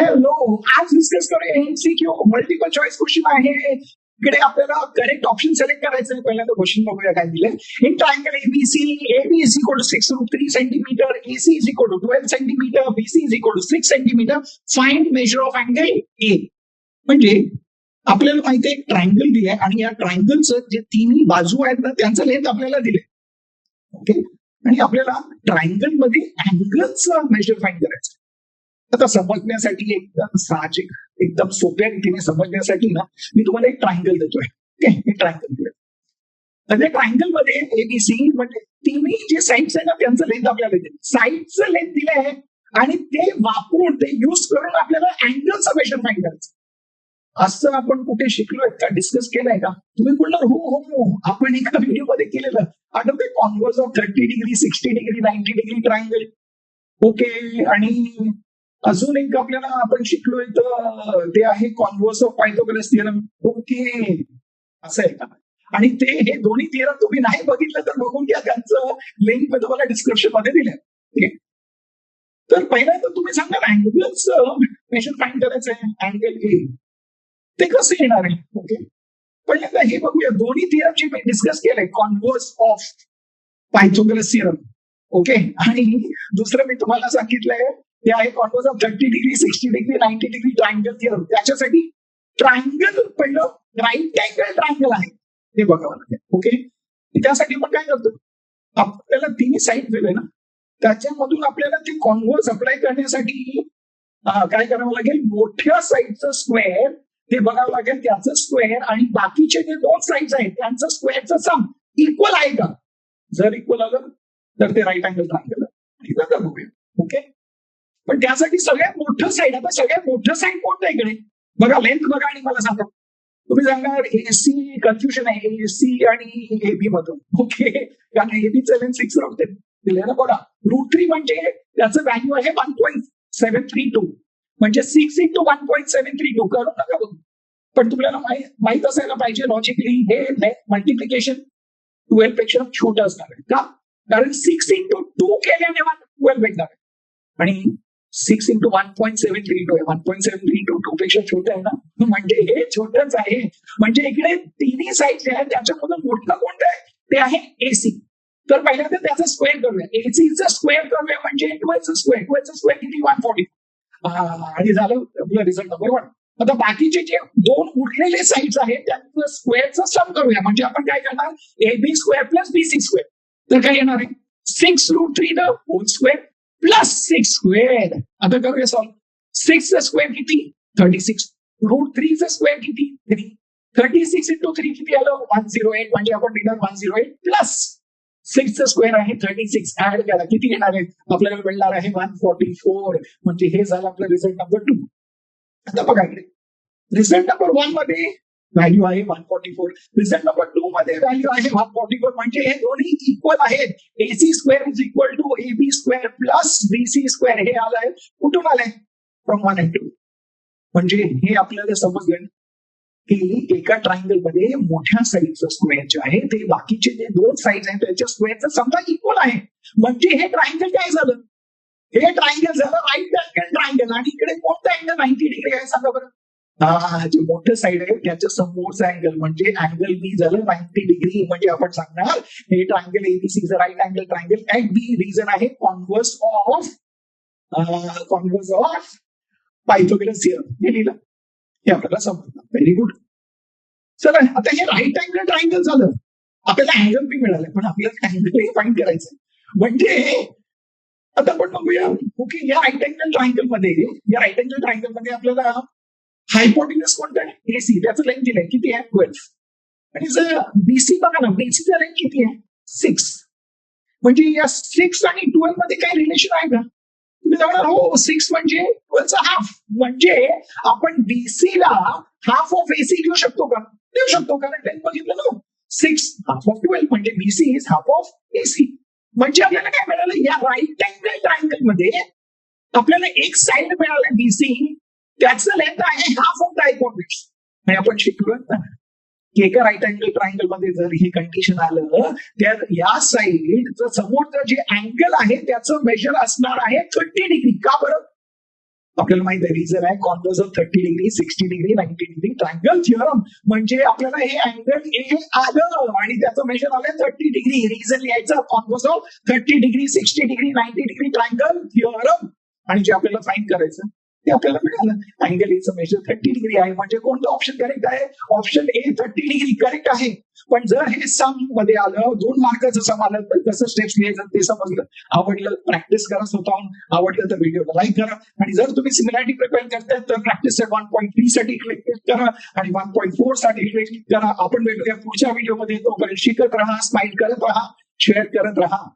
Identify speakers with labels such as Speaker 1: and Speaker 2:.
Speaker 1: Hello आज discuss करूया MCQ multiple choice question आहे. इकडे आपल्याला करेक्ट ऑप्शन सिलेक्ट करायचं आहे पहिल्यांदा क्वेश्चन बघूया काय दिले in triangle ABC AB is equal to six root three centimetre AC is equal to twelve centimetre BC is equal to six centimetre find measure of angle A म्हणजे आपल्याला माहिती आहे ट्रायंगल दिलंय आणि या ट्रायंगलचं जे तिन्ही बाजू आहेत ना त्यांचं लेंथ आपल्याला दिले ओके आणि आपल्याला ट्रायंगलमध्ये अँगलचं मेजर फाईंड करायचं आता समजण्यासाठी एकदम साहजिक एकदम सोप्या रीतीने समजण्यासाठी ना मी तुम्हाला एक ट्रायंगल देतोय. हे ट्रायंगल दिलं म्हणजे ट्रायंगलमध्ये एबीसी म्हणजे तिन्ही जे साईड्स आहे ना त्यांचं लेंथ आपल्याला दिले साईडचं लेंथ दिलं आहे आणि ते वापरून ते युज करून आपल्याला अँगलचं मेजर फाईंड करायचं. असं आपण कुठे शिकलोय का डिस्कस केलंय का? तुम्ही बोलणार हो हो हो. आपण एका व्हिडिओमध्ये केलेलं. आठवते converse of thirty degree sixty degree ninety degree triangle okay? आणि अजून एक आपल्याला आपण शिकलोय तर ते आहे converse of Pythagoras theorem okay असं आहे का? आणि ते हे दोन्ही थिअरम तुम्ही नाही बघितलं तर बघून घ्या. त्यांचं लिंक मी तुम्हाला डिस्क्रिप्शनमध्ये दिलंय. ठीक आहे तर तुम्ही सांगा अँगल्स मेजर फाईंड करायचं आहे अँगल ए ते कसं येणार आहे? ओके पहिल्यांदा हे बघूया. दोन्ही थिअरम जे मी डिस्कस केलंय converse of Pythagoras theorem okay आणि दुसरं मी तुम्हाला सांगितलंय ते आहे converse of thirty degree sixty degree ninety degree triangle theorem त्याच्यासाठी ट्रायंगल पहिलं राईट अँगल ट्रायंगल आहे. ते बघावं लागेल ओके त्यासाठी आपण काय करतो? आपल्याला तिन्ही साईड दिले ना? त्याच्यामधून आपल्याला ते कॉन्वर्स अप्लाय करण्यासाठी काय करावं लागेल? मोठ्या साईडचं स्क्वेअर ते बघावं लागेल त्याचं स्क्वेअर आणि बाकीचे जे दोन साईड आहेत त्यांचं स्क्वेअरचं सम इक्वल आहे का? जर इक्वल आलं तर ते राईट अँगल ट्रायंगल बघूया. ओके पण त्यासाठी सगळ्यात मोठं साईड आता सगळ्यात मोठं साईड कोणतं आहे इकडे? बघा लेंथ बघा आणि मला सांगा. तुम्ही सांगा एसी कन्फ्युजन आहे. एसी आणि एबी मधून. ओके कारण एबी सेव्हन सिक्स राहते. दिले ना बघा. रूट थ्री म्हणजे त्याचं व्हॅल्यू आहे one point seven three two म्हणजे six into one point seven three two करू नका बघू. पण तुम्हाला माहि- माहीत असायला पाहिजे लॉजिकली हे मल्टिप्लिकेशन ट्वेल्वपेक्षा छोटं असणार आहे. का? कारण सिक्स इंटू टू केल्याने मला ट्वेल्व भेटणार आहे. आणि six into one point seven three two आहे. One point seven three two two पेक्षा छोटं आहे ना? म्हणजे हे छोटच आहे. म्हणजे इकडे तिन्ही साईड जे आहेत त्याच्यामधून मोठं कोणतं आहे? ते आहे एसी तर पहिल्यांदा त्याचा स्क्वेअर करूया. एसीचा स्क्वेअर करूया म्हणजे ट्वेल्वचं स्क्वेअर ट्वेल्वचं स्क्वेअर किती? वन फोर्टी आणि झालं आपलं रिझल्ट नंबर वन आता बाकीचे जे दोन उरलेले साईड्स आहेत त्यांचं स्क्वेअरचं सम करूया. म्हणजे आपण काय करणार? A B square plus B C square तर काय येणार आहे? Six root three the whole square plus six square आता करूया सॉल्व सिक्स स्क्वेअर किती? Thirty six root three square किती? Three thirty six into three किती आलं? वन झिरो एट म्हणजे आपण लिहिणार वन झिरो एट प्लस सिक्सचं स्क्वेअर आहे थर्टी सिक्स ऍड करा. किती येणार आहे आपल्याला मिळणार आहे वन फॉर्टी फोर म्हणजे हे झालं आपलं रिझल्ट नंबर टू आता बघा इकडे. रिझल्ट नंबर वनमध्ये व्हॅल्यू आहे one forty four result number two मध्ये व्हॅल्यू आहे वन फॉर्टी फोर म्हणजे हे दोन्ही इक्वल आहेत. AC square is equal to A B square plus B C square हे आलंय. कुठून आलंय? फ्रॉम वन अँड टू म्हणजे हे आपल्याला समजलं. की एका ट्रायंगलमध्ये मोठ्या साईजचं स्क्वेअर जे आहे ते बाकीचे जे दोन साईज आहेत त्याच्या स्क्वेअरचं समजा इक्वल आहे. म्हणजे हे ट्रायंगल काय झालं? हे ट्रायंगल झालं राईट अँगल ट्रायंगल आणि इकडे कोणतं अँगल नाईन्टी डिग्री आहे? सांगा बरं. जे मोठं साईड आहे त्याच्या समोरचं अँगल म्हणजे अँगल बी झालं नाईन्टी डिग्री म्हणजे आपण सांगणार हे triangle ABC right angle triangle at B reason आहे converse of converse of Pythagoras theorem हे लिहिलं. हे आपल्याला समजलं व्हेरी गुड चला आता हे राईट अँगल ट्रायंगल झालं. आपल्याला अँगल बी मिळालं पण आपल्याला अँगल फाईंड करायचं म्हणजे आता आपण बघूया ओके या राईट अँगल ट्रायंगलमध्ये या राईट अँगल ट्रायंगलमध्ये आपल्याला हायपोटिनस कोणतं आहे? एसी त्याचं लेंथ दिलंय किती आहे? ट्वेल्व आणि जर बीसी बघा ना बीसीचा लेंथ किती आहे? सिक्स म्हणजे या सिक्स आणि ट्वेल्वमध्ये काही रिलेशन आहे का? तुम्ही जाणार हो सिक्स म्हणजे ट्वेल्वचा हाफ म्हणजे आपण बीसी ला हाफ ऑफ एसी घेऊ शकतो का? देऊ शकतो कारण टेन बघितलं ना. सिक्स हाफ ऑफ ट्वेल्व म्हणजे BC is half of AC म्हणजे आपल्याला काय मिळालं? या राईट अँगल ट्रायंगलमध्ये आपल्याला एक साइड मिळालं बीसी त्याचं लेंथ आहे हा फक्त द हायपोटेक्स आपण शिकलो ना की एका राईट अँगल ट्रायंगलमध्ये जर हे कंडिशन आलं तर या साईड समोरचं जे अँगल आहे त्याचं मेजर असणार आहे थर्टी डिग्री का बरं? आपल्याला माहीत आहे रिझन आहे. Converse of thirty degree sixty degree ninety degree triangle theorem म्हणजे आपल्याला हे अँगल ए आलं आणि त्याचं मेजर आलं थर्टी डिग्री रिझन लिहायचं converse of thirty degree sixty degree ninety degree triangle theorem आणि जे आपल्याला फाईन करायचं ते आपल्याला मिळालं. अँगल एचं मेजर थर्टी डिग्री आहे. म्हणजे कोणतं ऑप्शन करेक्ट आहे? Option A thirty degree correct आहे. पण जर हे सममध्ये आलं दोन मार्क जसं आलं तर कसं स्टेप्स लिहायचं ते समजलं. आवडलं प्रॅक्टिस करा स्वतःहून. आवडलं तर व्हिडिओला लाईक करा. आणि जर तुम्ही सिमिलॅरिटी प्रिपेअर करताय तर प्रॅक्टिस वन पॉईंट थ्री साठी क्लिक करा आणि वन पॉईंट फोरसाठी क्लिक करा. आपण भेटूया पुढच्या व्हिडिओमध्ये तोपर्यंत शिकत राहा स्माइल करत राहा शेअर करत राहा.